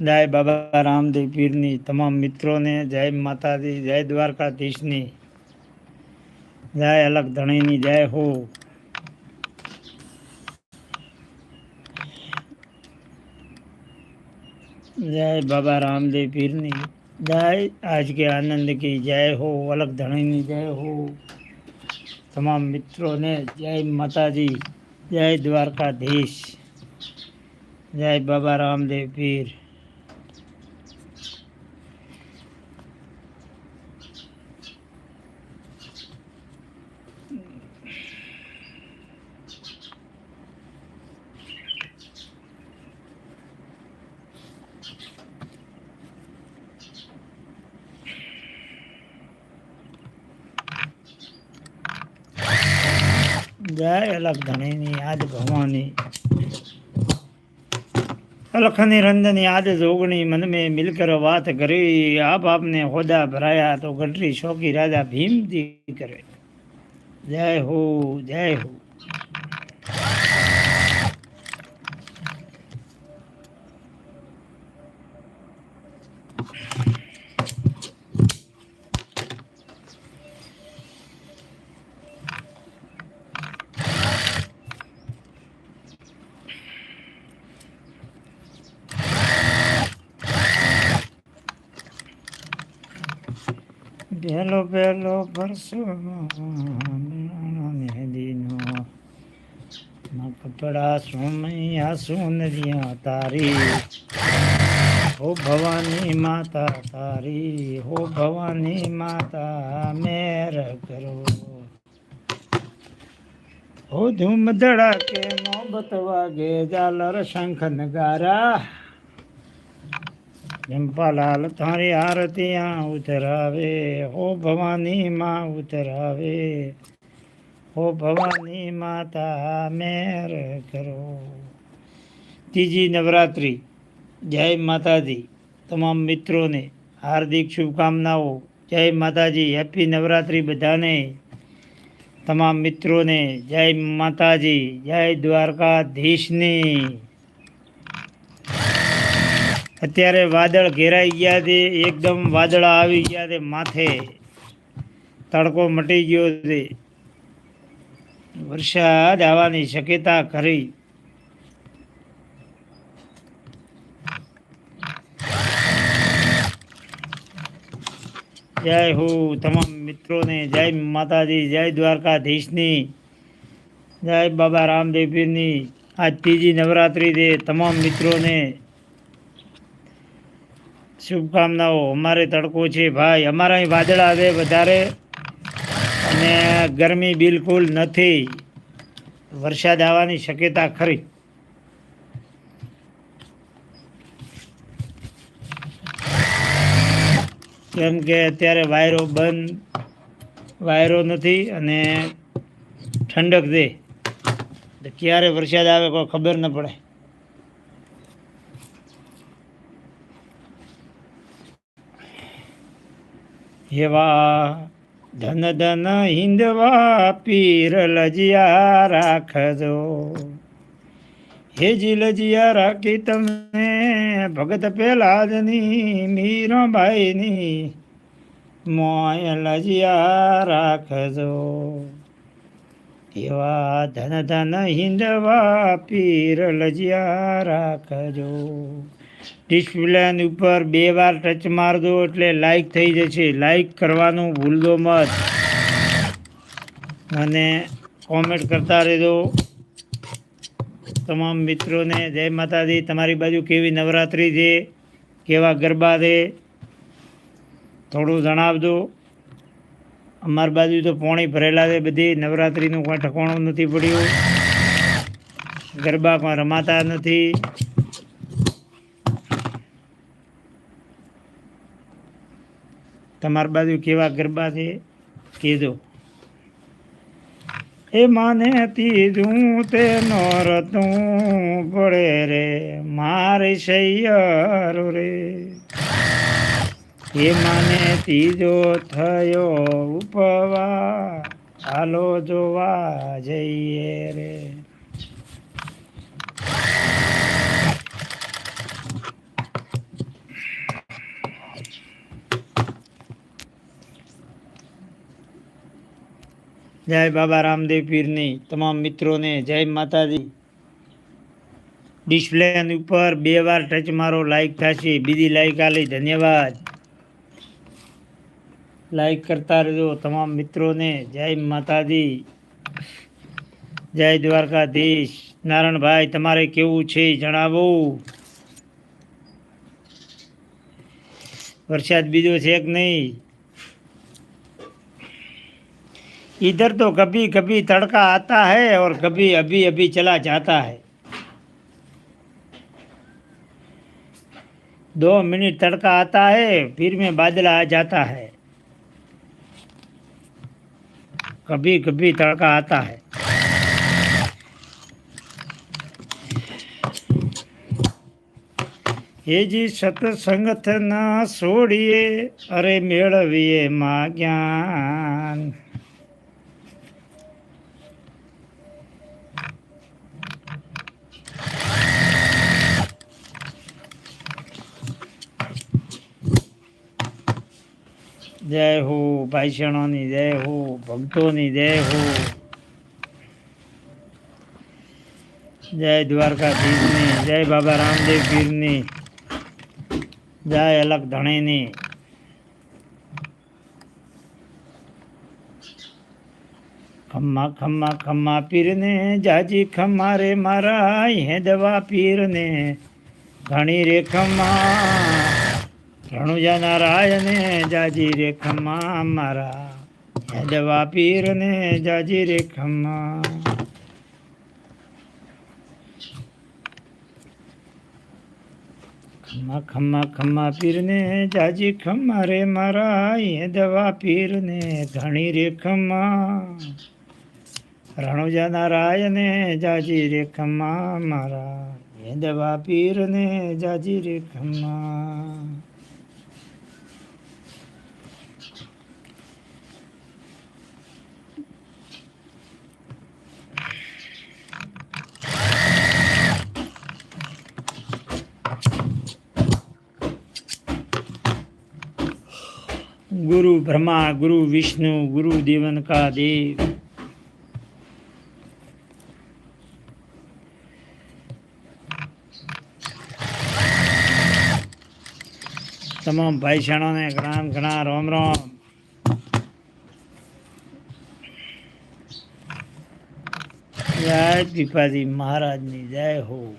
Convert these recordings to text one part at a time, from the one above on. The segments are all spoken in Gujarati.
જય બાબા રામદેવ પીરની તમામ મિત્રોને, જય માતાજી, જય દ્વારકાધીશની, જય અલગ ધણીની, જય હો. જય બાબા રામદેવ પીરની, જય આજ કે આનંદ की જય હો, અલગ ધણીની, જય હો. તમામ મિત્રોને જય માતાજી, જય દ્વારકાધીશ, જય બાબા રામદેવ પીર. જય લખધણીની યાદ ભવાની. અલખની રંદની યાદ જોગણી મન મેં મિલકર વાત કરી. આ બાપને હોદા ભરાયા તો ગઢરી શોકી રાજા ભીમજી કરે. જય હો જય હો. પહેલો પહેલો પરસો મેદીનો ના કપડા સોમૈયા સોનરિયા તારી. હો ભવાની માતા તારી. હો ભવાની માતા મેર કરો. હો ધૂમ ધડાકે મોહબત વાગે જાલર શંખ નગારા. જંપાલાલ તારી આરતી આ ઉતરાવે, હો ભવાની માં ઉતરાવે, હો ભવાની માતા મેર કરો. ત્રીજી નવરાત્રિ, જય માતાજી, તમામ મિત્રોને હાર્દિક શુભકામનાઓ, જય માતાજી, હેપી નવરાત્રિ બધાને. તમામ મિત્રોને જય માતાજી, જય દ્વારકાધીશની. અત્યારે વાદળ ઘેરાઈ ગયા છે, એકદમ વાદળા આવી ગયા છે માથે. તડકો મટી ગયો છે. વરસાદ આવવાની શક્યતા ખરી. જય હો તમામ મિત્રોને, જય માતાજી, જય દ્વારકાધીશની, જય બાબા રામદેવજીની. આજ ત્રીજી નવરાત્રિ છે, તમામ મિત્રોને શુભકામનાઓ. અમારે તડકો છે ભાઈ. અમારા અહીં વાદળા આવે વધારે. અને ગરમી બિલકુલ નથી. વરસાદ આવવાની શક્યતા ખરી. કેમ કે અત્યારે વાયરો બંધ. વાયરો નથી અને ઠંડક દે ક્યારે વરસાદ આવે કોઈ ખબર ન પડે. એવા ધન ધન હિંદવા પીર લજિયા રાખજો. હેજી લજિયા રાખી તમે ભગત પેલાદની મીરાબાઈની મોય લજિયા રાખજો. એવા ધન ધન હિંદવા પીર લજિયા રાખજો. ડિસ્પ્લેન ઉપર બે વાર ટચ મારજો એટલે લાઈક થઈ જશે. લાઈક કરવાનું ભૂલજો મત. અને કોમેન્ટ કરતા રહેજો. તમામ મિત્રોને જય માતાજી. તમારી બાજુ કેવી નવરાત્રિ છે? કેવા ગરબા છે? થોડું જણાવજો. અમારી બાજુ તો પોણી ભરેલા છે બધી. નવરાત્રિનું કોઈ ઠકવાણું નથી પડ્યું. ગરબા કોઈ રમાતા નથી. તમારી બાજુ કેવા ગરબા છે કીધો એ માને તીજું તે નોરતું પડે રે, મારે સૈયર રે. એ માને તીજો થયો ઉપવા હાલો જોવા જઈએ રે. જય બાબા રામદેવ પીરની તમામ મિત્રોને જય માતાજી. ડિસ્પ્લે ઉપર બે વાર ટચ મારો લાઈક થશે. બીજી લાઈક આલી. ધન્યવાદ. લાઈક કરતા રહેજો તમામ મિત્રોને. જય માતાજી. જય દ્વારકાધીશ. નારણભાઈ, તમારે કેવું છે જણાવો. વરસાદ બીજો છે કે નહીં? इधर तो कभी कभी तड़का आता है और कभी अभी अभी चला जाता है दो मिनट तड़का आता है फिर में बादल आ जाता है कभी कभी तड़का आता है એ જી સત્સંગત ના છોડીએ અરે મેળવીએ માં જ્ઞાન જય હો ભાઈષણોની જય હો ભક્તોની, જય હો. જય દ્વારકાધીશની, જય બાબા રામદેવ પીરની, જય અલગ ધણીની. ખમ્મા ખમ્મા ખમ્મા પીરને, જાજી ખમ્મા રે મારા હે દવા પીરને. ઘણી રે ખમ્મા રણુજા નારાયણે જાજી રે ખમા મારા. હે દવા પીરને જાજી રે ખમા ખમા ખમા ખમ્મા પીરને જાજી ખમા રે મારા. એ દવા પીરને ધણી રે ખમા રણુજા નારાયણે જાજી રે ખમા મારા. એ દવા પીરને જાજી રે ખમ્મા ગુરુ બ્રહ્મા, ગુરુ વિષ્ણુ, ગુરુ દેવનકા દેવ તમામ ભાઈશાણોને રામ ઘણા, રોમ રોમ. જય પીપાજી મહારાજની જય હો.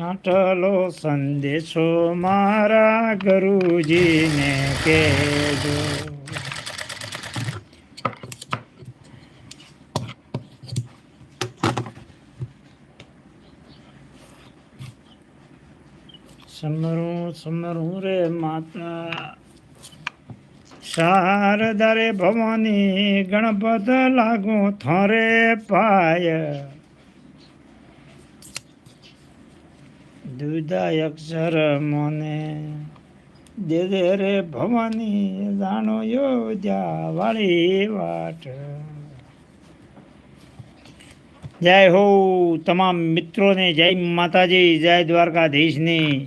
આટલો સંદેશો મારા ગુરુજીને કહેજો. સમરું સમરું રે માતા. શારદારે ભવાની ગણપત લાગુ થોરે પાય. દુદાય અક્ષર મને. દે દે રે ભવાની જાણો યોજા વાળી વાટ. જય હો તમામ મિત્રોને, જય માતાજી, જય દ્વારકાધીશની.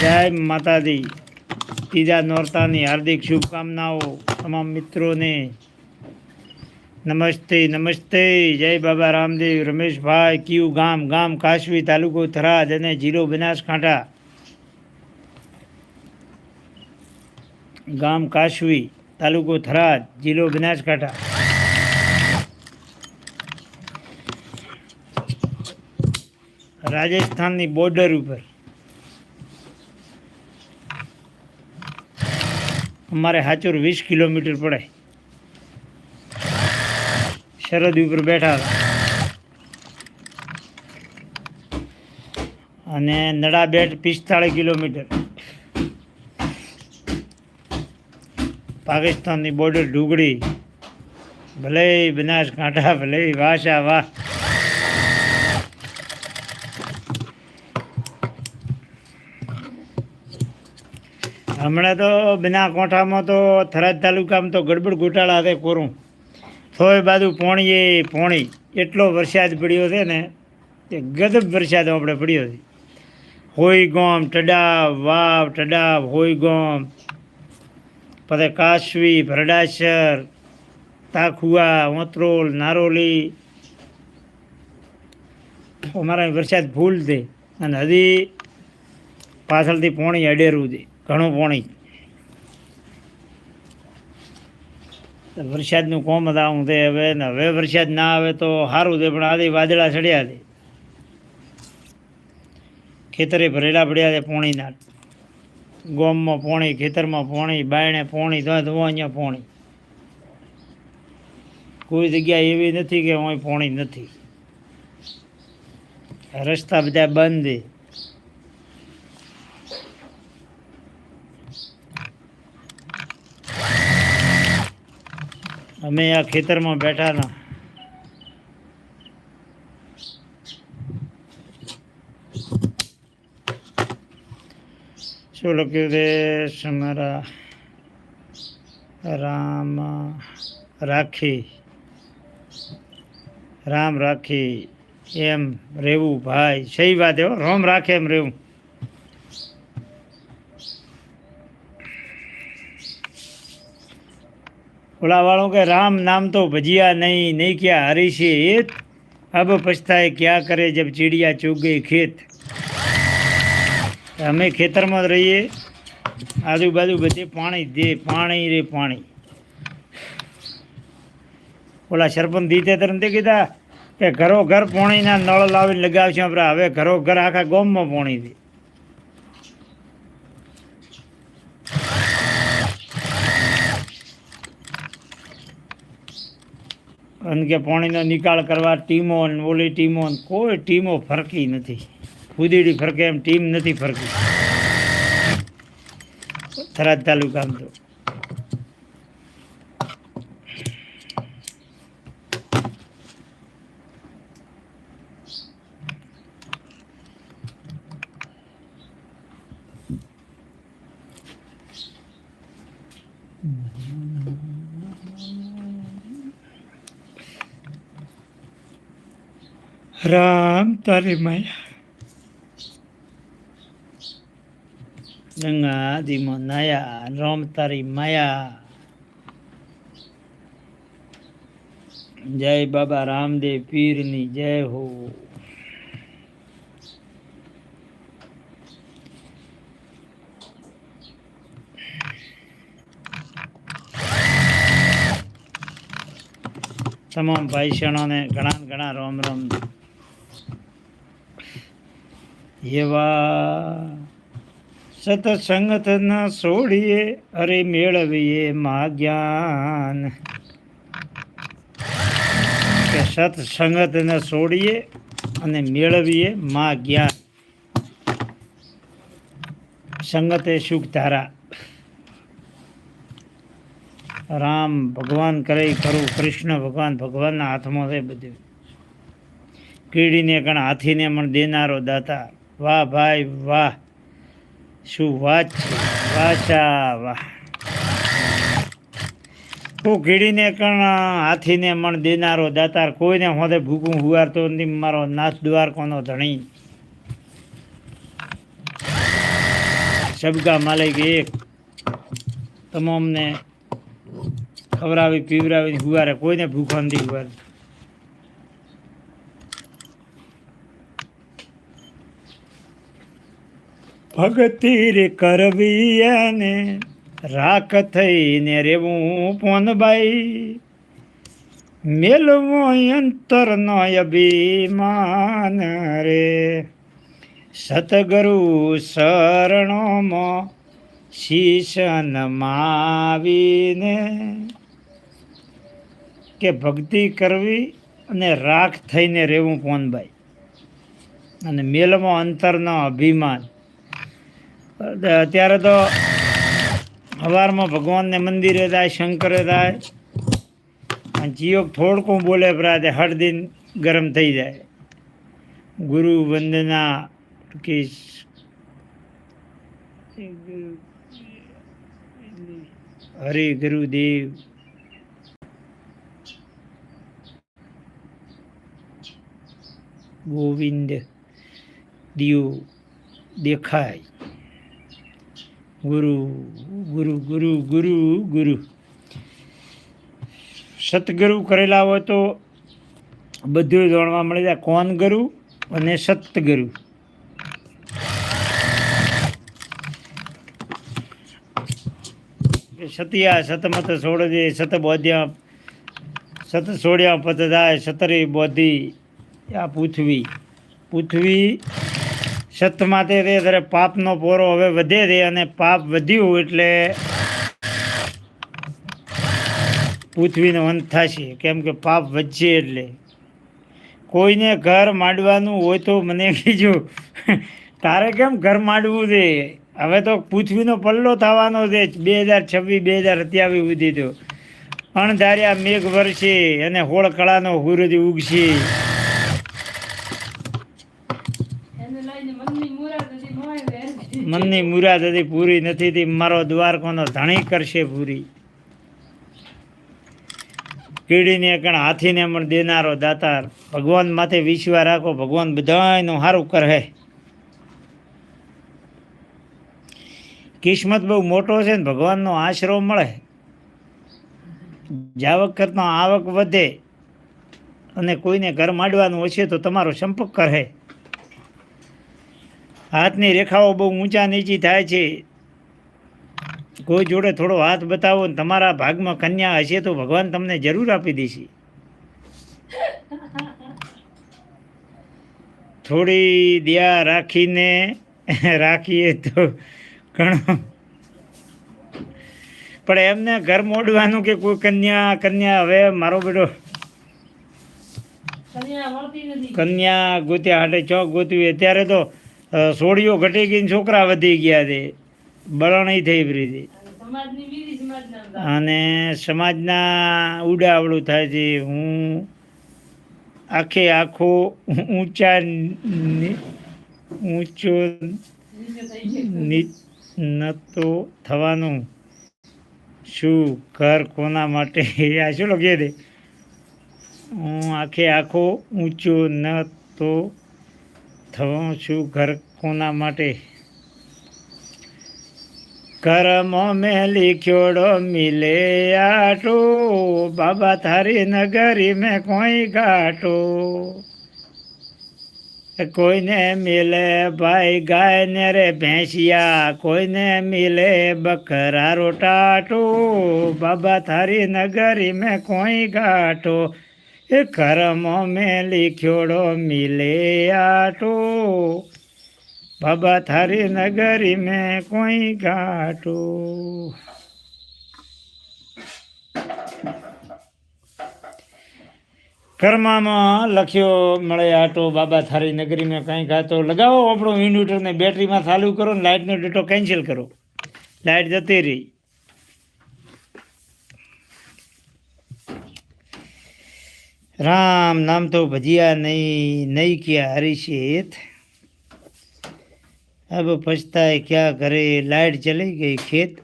જય માતાજી. ત્રીજા નોરતાની હાર્દિક શુભકામનાઓ તમામ મિત્રોને. નમસ્તે નમસ્તે, જય બાબા રામદેવ, રમેશભાઈ, ક્યુ ગામ ગામ કાશવી તાલુકો થરાદ અને જિલ્લો બનાસકાંઠા. ગામ કાશવી તાલુકો થરાદ, જિલ્લો બનાસકાંઠા. રાજસ્થાનની બોર્ડર ઉપર. અમારે હાચોર વીસ કિલોમીટર પડે સરહદ ઉપર બેઠા હતા. અને નડાબેટ પિસ્તાળીસ કિલોમીટર. પાકિસ્તાનની બોર્ડર ઢુગડી ભલે બનાસકાંઠા ભલે વાસા, વાહ. હમણાં તો બનાસકાંઠામાં તો થરાદ તાલુકામાં તો ગડબડ ગોટાળા હતા કોરું. થોય બાજુ પોણીએ, પોણી. એટલો વરસાદ પડ્યો છે ને તે ગદબ વરસાદ આપણે પડ્યો છે. હોય ગોમ, ટડાવ, વાવ, ટડાવ, હોય ગોમ. પછી કાશવી, ભરડાસર, તાખુઆ, ઓતરોલ, નારોલી. અમારા વરસાદ ફૂલ છે. અને હજી પાછળથી પોણી અડેરું છે. ઘણું પોણી. વરસાદનું કોમ દાવું તે હવે ને હવે વરસાદ ના આવે તો સારું છે પણ આદિ વાદળા ચડ્યા છે ખેતરે ભરેલા પડ્યા છે પોણીના ગોમમાં પોણી, ખેતરમાં પોણી, બાયણે પોણી તો અહીંયા પોણી. કોઈ જગ્યા એવી નથી કે અહીં પોણી નથી. રસ્તા બધા બંધ છે. અમે આ ખેતરમાં બેઠા ના શું લખ્યું છે? સમારા રામ રાખી. રામ રાખી એમ રહેવું ભાઈ. સહી વાત હો. રોમ રાખે એમ રહેવું. ઓલા વાળો કે, રામ નામ તો ભજિયા નહીં નહીં ક્યાં હરીશે એત અબ પછતાય ક્યાં કરે જબ ચીડિયા ચૂક ગઈ ખેત? અમે ખેતરમાં રહીએ. આજુબાજુ બધે પાણી દે પાણી રે પાણી. ઓલા સરપંચ દીતે તરંતે કીધા કે ઘરો ઘર પાણીના નળ લાવીને લગાવશે આપણે હવે ઘરો ઘર આખા ગોમમાં પાણી દે કારણ કે પાણીનો નિકાલ કરવા ટીમો ને ઓલી ટીમો કોઈ ટીમો ફરકી નથી. ફુદીડી ફરકે એમ ટીમ નથી ફરકી. થરાદ તાલુકામાં તો. રામ તારી માયા ગંગા દીમો નાયા રામ તારી માયા જય બાબા રામદેવ પીરની જય હો તમામ ભાઈ ક્ષણોને ઘણા ઘણા રોમ રોમ એવા સતસંગત ના છોડીએ અરે મેળવીએ મા જ્ઞાન. કે સત્સંગત ન છોડીએ અને મેળવીએ મા જ્ઞાન. સંગતે સુખ ધારા. રામ ભગવાન કરે કરું કૃષ્ણ ભગવાન ભગવાનના હાથમાં છે બધું. કીડીને કણ હાથીને પણ દેનારો દાતા. વાહ ભાઈ વાહ. શું વાત છે? વાચા વાહ. હું કીડીને કણ હાથીને મણ દેનારો દાતાર કોઈને હોદે ભૂકું હુવારતો નહીં મારો નાથ દ્વારકોનો ધણી. સબકા માલિક એક. તમામને ખવડાવી પીવડાવી હુવારે કોઈને ભૂખો નથી હુવારતો. ભક્તિ રે કરવી એને રાખ થઈને રેવું પોનબાઈ અંતર અંતરનો અભિમાન રે. સતગુરુ શરણોમાં શીશન માવીને કે ભક્તિ કરવી અને રાખ થઈને રહેવું પોનભાઈ અને મેલમાં અંતરનો અભિમાન. અત્યારે તો સવારમાં ભગવાનને મંદિરે જાય, શંકરે જાય, અને જીયોગ થોડકું બોલે પ્રાતે હળદીન ગરમ થઈ જાય. ગુરુ વંદના કે હરે ગુરુદેવ. ગોવિંદ દીવ દેખાય. ગુરુ ગુરુ ગુરુ ગુરુ ગુરુ. સતગુરુ કરેલા હોય તો બધું જાણવા મળી જાય. કોણ ગુરુ અને સતગુરુ? સતિયા સતમત સોળજે સત બોધ્યા, સત સોળ્યા પત જાય, સતરી બોધી. આ પૃથ્વી. પૃથ્વી સતમાં તે ત્યારે પાપનો પોરો હવે વધે છે અને પાપ વધ્યું એટલે પૃથ્વીનો અંત થશે. કેમ કે પાપ વધશે એટલે. કોઈને ઘર માંડવાનું હોય તો મને કીજો. તારે કેમ ઘર માંડવું છે? હવે તો પૃથ્વીનો પલ્લો થવાનો છે. બે હજાર છવ્વીસ, બે હજાર સત્યાવીસ સુધી તો. અણધાર્યા મેઘ વરસે અને હોળ કળાનો સૂરજ ઉગશે એને લઈને મનની મુરાદ હજી મોય વેર. મનની મુરાદ હતી, પૂરી નથી થઈ મારો દ્વારકોનો ધણી કરશે પૂરી. કીડીને કણ હાથીને પણ દેનારો દાતાર. ભગવાન માથે વિશ્વા રાખો, ભગવાન બધાયનું સારું કરે કિસ્મત બહુ મોટો છે ને, ભગવાનનો આશરો મળે. જાવક કરતાં આવક વધે અને કોઈને ઘર માંડવાનું હશે તો તમારો સંપર્ક કરે હાથની રેખાઓ બહુ ઊંચા નીચી થાય છે. કોઈ જોડે થોડો હાથ બતાવો ને તમારા ભાગમાં કન્યા હશે તો ભગવાન તમને જરૂર આપી દેશે. થોડી દયા રાખીને રાખીએ તો ઘણો. પણ એમને ઘર મોડવાનું કે કોઈ કન્યા કન્યા હવે મારો બેટો કન્યા કન્યા ગોત્યા હાટે ચોક ગોતવી. અત્યારે તો અ, સોળીઓ ઘટી ગઈ છોકરા વધી ગયા છે. બળણી થઈ છે. અને સમાજના. ઉડાવડું થાય છે. હું આખે આખો ઊંચા ઊંચો. નતો થવાનું. શું ઘર કોના માટે? આ શું લખીએ દે હું આખે આખો ઊંચો ન તો થવું છું ઘર કોના માટે? કરમો મેં લીખ્યોડો મિલે આટો, બાબા થારી નગરી મેં કોઈ ગાટો કોઈને મિલે ભાઈ ગાય ને રે ભેંસિયા, કોઈને મિલે બકરા રોટાટો બાબા થારી નગરી મેં કોઈ ગાટો એ કર્મ મેં લીખ્યોડો મિલે આટો. બાબા થારી નગરી મેં કોઈ ગાટો કર્મામાં લખ્યો મળે આટો, બાબા થારી નગરી મેં કંઈ ગાતો લગાવો આપણો ઇન્વર્ટરને બેટરીમાં ચાલુ કરો ને લાઇટનો ડેટો કેન્સલ કરો. લાઇટ જતી રહી. રામ નામ તો ભજીયા નહીં નહીં ક્યાં હરીશિત. અબ પછતાય ક્યાં કરે લાઇટ ચલી ગઈ ખેત.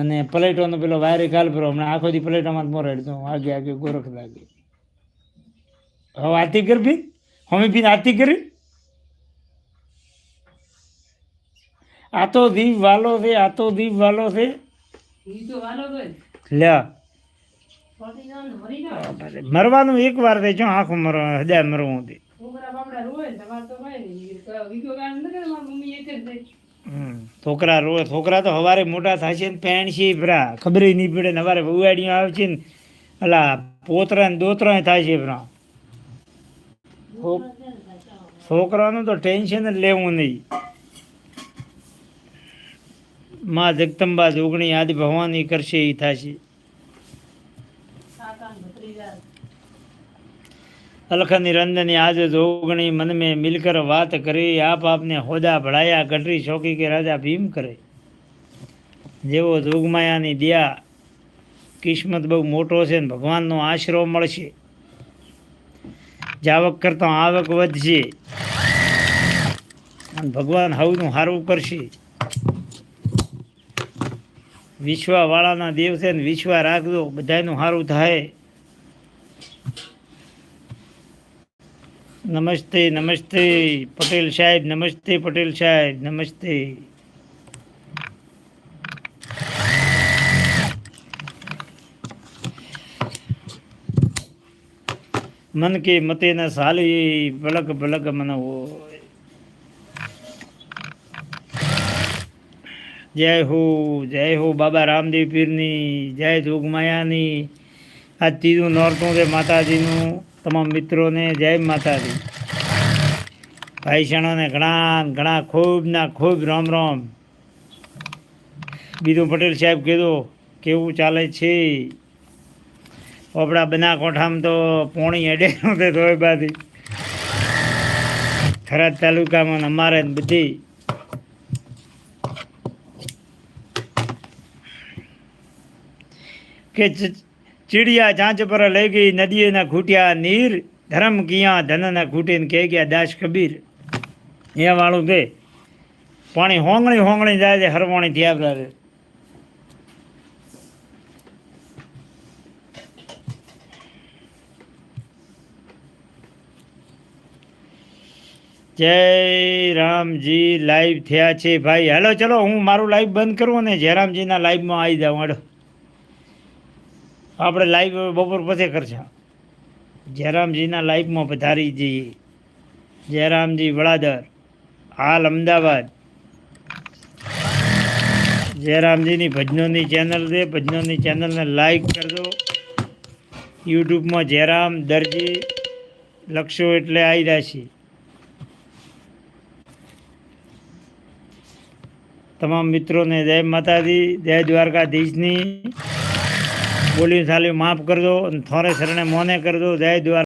અને પલેટોનો પેલો વાયરે કાલ પેલો હમણાં આખો દી પલેટોમાં મોર હેડતો આગે આગે ગોરખ લાગે. હવે આતી કર ભી હમે ભી આતી કરી? આ તો દીપ વાલો છે, આ તો દીપ વાલો છે. તો લ્યા. મરવાનું એક વાર દે છો આખું મર હજાર મરવું હતી છોકરા રોવે. છોકરા તો હવારે મોટા થશે ને પેણ છે ભરા. ખબર નહીં પડે ને હવારે બુવાડીઓ આવે છે ને અલા પોતરા ને દોતરા થાય છે ભરા. છોકરાનું તો ટેન્શન જ લેવું નહીં. માં જગદંબા જોગણી આદિ ભવાની કરશે એ થશે. અલખની રંદની આજે જોગણી મનમે મિલકર વાત કરી, આપ આપને હોદા ભળાયા, ગઢરી શોકી કે રાજા ભીમ કરે. જેવો જોગમાયાની દયા કિસ્મત બહુ મોટો છે ને ભગવાનનો આશરો મળશે. જાવક કરતાં આવક વધશે. અને ભગવાન હવનું હારું કરશે. વિશ્વાવાળાના દેવ છે ને વિશ્વા રાખજો બધાનું સારું થાય. નમસ્તે નમસ્તે, પટેલ સાહેબ, નમસ્તે, પટેલ સાહેબ, નમસ્તે. મન કે મતે ન સાલી પલક પલક મન હોય જય હો જય હો બાબા રામદેવ પીરની, જય જોગમાયાની. આ ત્રીજું નોરતું છે માતાજીનું. તમામ મિત્રોને જય માતાજી. ભાઈષણોને ઘણા ઘણા ખૂબના ખૂબ રામ રામ. બીજું પટેલ સાહેબ કીધું, કેવું ચાલે છે? આપણા કોઠામાં તો પોણી અડે નહોતે તોય બાથી થરાદ તાલુકામાં અમારે બધી કે ચીડિયા ચાંચ પર લઈ ગઈ નદીએના ઘૂટ્યા નીર, ધરમ કિયા ધનના ઘૂંટીને કહે ગયા દાસ કબીર. એ વાળું કે, પાણી હોંગણી હોંગણી જાય છે, હરવાણી થયા કરે. જય રામજી લાઈવ થયા છે ભાઈ. હાલો, ચલો, હું મારું લાઈવ બંધ કરું અને જયરામજીના લાઈવમાં આવી જાઉં. હાલો. આપણે લાઈવ બપોર પછી કરશું. જયરામજીના લાઈવમાં પધારી જઈએ જયરામજી વડાદર, હાલ અમદાવાદ. જયરામજીની ભજનોની ચેનલ છે, ભજનોની ચેનલને લાઈક કરજો. યુટ્યુબમાં જયરામ, દરજી લખશો એટલે આવી જશે તમામ મિત્રોને જય માતાજી, જય દ્વારકાધીશની. બોલી સાલી માફ કરજો થોરે શરણે મોને કરજો. જય દ્વારકા.